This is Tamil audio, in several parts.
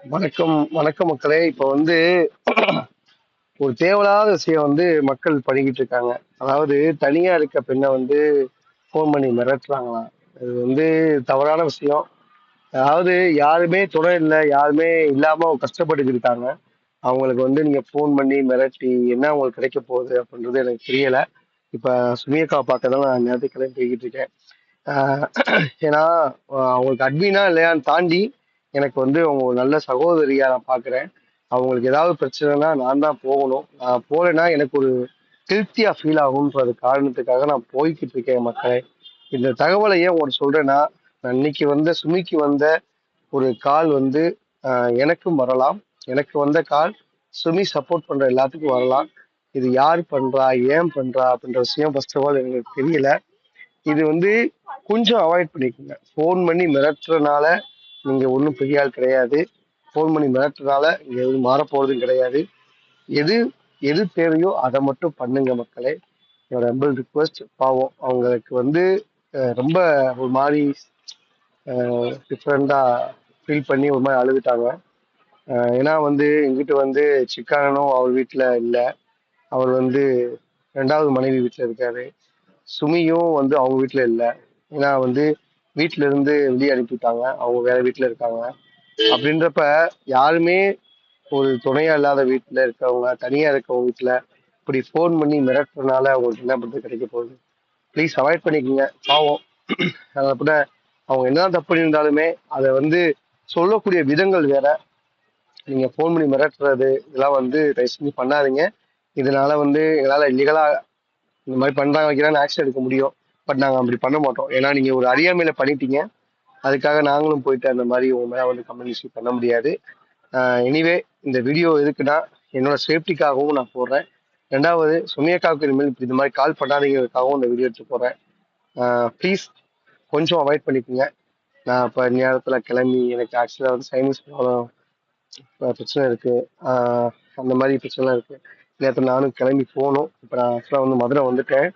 வணக்கம் வணக்கம் மக்களே. இப்போ வந்து ஒரு தேவையில்லாத விஷயம் வந்து மக்கள் பண்ணிக்கிட்டு இருக்காங்க. அதாவது தனியா இருக்க பெண்ணை வந்து ஃபோன் பண்ணி மிரட்டுறாங்களாம். இது வந்து தவறான விஷயம். அதாவது யாருமே துணை இல்லை யாருமே இல்லாம அவங்க இருக்காங்க. அவங்களுக்கு வந்து நீங்க ஃபோன் பண்ணி மிரட்டி என்ன அவங்களுக்கு கிடைக்க போகுது அப்படின்றது எனக்கு தெரியல. இப்ப சுமியக்கா பார்க்க தான் நான் நேரத்துக்கு கிளம்பி போய்கிட்டு இருக்கேன். ஏன்னா அவங்களுக்கு அட்மினா இல்லையான்னு தாண்டி எனக்கு வந்து அவங்க ஒரு நல்ல சகோதரியா நான் பாக்குறேன். அவங்களுக்கு ஏதாவது பிரச்சனைனா நான் தான் போகணும். நான் போகலைன்னா எனக்கு ஒரு திருப்தியா ஃபீல் ஆகும்ன்றது காரணத்துக்காக நான் போய்கிட்டு இருக்கேன் மக்களே. இந்த தகவலை ஏன் உங்களுக்கு சொல்றேன்னா நான் இன்னைக்கு வந்த சுமிக்கு வந்த ஒரு கால் வந்து எனக்கும் வரலாம். எனக்கு வந்த கால் சுமி சப்போர்ட் பண்ற எல்லாத்துக்கும் வரலாம். இது யார் பண்றா ஏன் பண்றா அப்படின்ற விஷயம் ஃபர்ஸ்ட் ஆஃப் ஆல் எனக்கு தெரியல. இது வந்து கொஞ்சம் அவாய்ட் பண்ணிக்கோங்க. ஃபோன் பண்ணி மிரட்டுறதுனால நீங்கள் ஒன்றும் பெரிய ஆள் கிடையாது. ஃபோன் பண்ணி மிரட்டுறதால இங்கே எதுவும் மாறப்போகிறதும் கிடையாது. எது எது தேவையோ அதை மட்டும் பண்ணுங்க மக்களே. என்னோட ஹம்பிள் ரிக்வஸ்ட் பாவம். அவங்களுக்கு வந்து ரொம்ப ஒரு மாதிரி டிஃப்ரெண்ட்டாக ஃபீல் பண்ணி ஒரு மாதிரி அழுதுட்டாங்க. ஏன்னா வந்து எங்கிட்ட வந்து சிக்கானனும் அவர் வீட்டில் இல்லை. அவர் வந்து ரெண்டாவது மனைவி வீட்டில் இருக்காரு. சுமியும் வந்து அவங்க வீட்டில் இல்லை. ஏன்னா வந்து வீட்டுல இருந்து வெளியே அனுப்பிட்டாங்க அவங்க வேற வீட்டில் இருக்காங்க. அப்படின்றப்ப யாருமே ஒரு துணையா இல்லாத வீட்டில் இருக்கவங்க தனியா இருக்கவங்க வீட்டில் இப்படி ஃபோன் பண்ணி மிரட்டுறதுனால அவங்களுக்கு என்ன பண்ணுறது கிடைக்க போகுது. ப்ளீஸ் அவாய்ட் பண்ணிக்கோங்க. பாவம். அதை கூட அவங்க என்ன தப்பு பண்ணியிருந்தாலுமே அதை வந்து சொல்லக்கூடிய விதங்கள் வேற. நீங்க ஃபோன் பண்ணி மிரட்டுறது இதெல்லாம் வந்து தயவு செஞ்சு பண்ணாதீங்க. இதனால வந்து எங்களால் இல்லீகலா இந்த மாதிரி பண்றாங்க வைக்கிறான்னு ஆக்ஷன் எடுக்க முடியும். பட் நாங்கள் அப்படி பண்ண மாட்டோம். ஏன்னா நீங்கள் ஒரு அறியாமையில பண்ணிட்டீங்க. அதுக்காக நாங்களும் போயிட்டு அந்த மாதிரி உங்க மேலே வந்து கம்யூனிகேஷன் பண்ண முடியாது. எனிவே இந்த வீடியோ எதுக்குன்னா என்னோட சேஃப்டிக்காகவும் நான் போடுறேன். ரெண்டாவது சுமியக்காவுக்கு இனிமேல் இப்படி இந்த மாதிரி கால் பண்ணாதீங்கிறதுக்காகவும் இந்த வீடியோ எடுத்து போடுறேன். ப்ளீஸ் கொஞ்சம் அவாய்ட் பண்ணிக்கோங்க. நான் இப்போ நேரத்தில் கிளம்பி எனக்கு ஆக்சுவலாக வந்து சைனீஸ் ப்ராப்ளம் பிரச்சனை இருக்குது அந்த மாதிரி பிரச்சனை இருக்குது நேரத்தில் நானும் கிளம்பி போகணும். இப்போ நான் ஆக்சுவலாக வந்து மதுரை வந்துட்டேன்.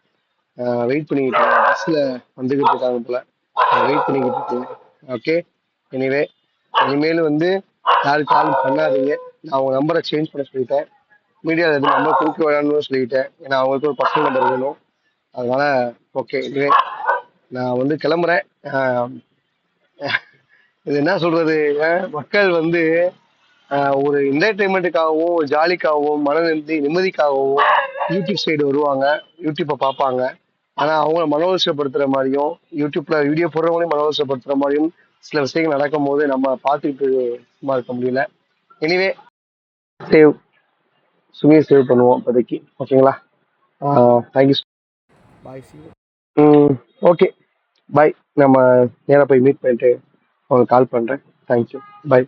வெயிட் பண்ணிக்கிட்டேன் பஸ்ல வந்துகிட்டு வந்துக்கிட்டு இருக்காங்க போல. வெயிட் பண்ணிக்கிட்டு இருக்கேன். ஓகே எனிவே இனிமேல் வந்து யாரும் கால் பண்ணாதீங்க. நான் அவங்க நம்பரை சேஞ்ச் பண்ண சொல்லிட்டேன். மீடியாவில் எதுவும் நம்பர் கொடுக்க வேணாம்னு சொல்லிட்டேன் ஏன்னா அவங்களுக்கு ஒரு பர்சனல் நம்பர் வேணும். அதனால ஓகே இதுவே நான் வந்து கிளம்புறேன். இது என்ன சொல்றது? மக்கள் வந்து ஒரு என்டர்டைன்மெண்ட்டுக்காகவும் ஜாலிக்காகவும் மன நிம்மதி நிம்மதிக்காகவும் யூடியூப் சைடு வருவாங்க. யூடியூப்பை பார்ப்பாங்க. ஆனா அவங்கள மனோவசப்படுத்துற மாதிரியும் யூடியூப்ல வீடியோ போடுறவங்களையும் மனோவசப்படுத்துற மாதிரியும் சில விஷயங்கள் நடக்கும் போது நம்ம பார்த்துக்கிட்டு சும்மா இருக்க முடியல. எனிவே சேவ் சுமியை சேவ் பண்ணுவோம் இப்போதைக்கு. ஓகேங்களா தேங்க்யூ பாய் சி ம் ஓகே பாய் நம்ம நேராக போய் மீட் பண்ணிட்டு உங்களுக்கு கால் பண்ணுறேன் தேங்க்யூ பாய்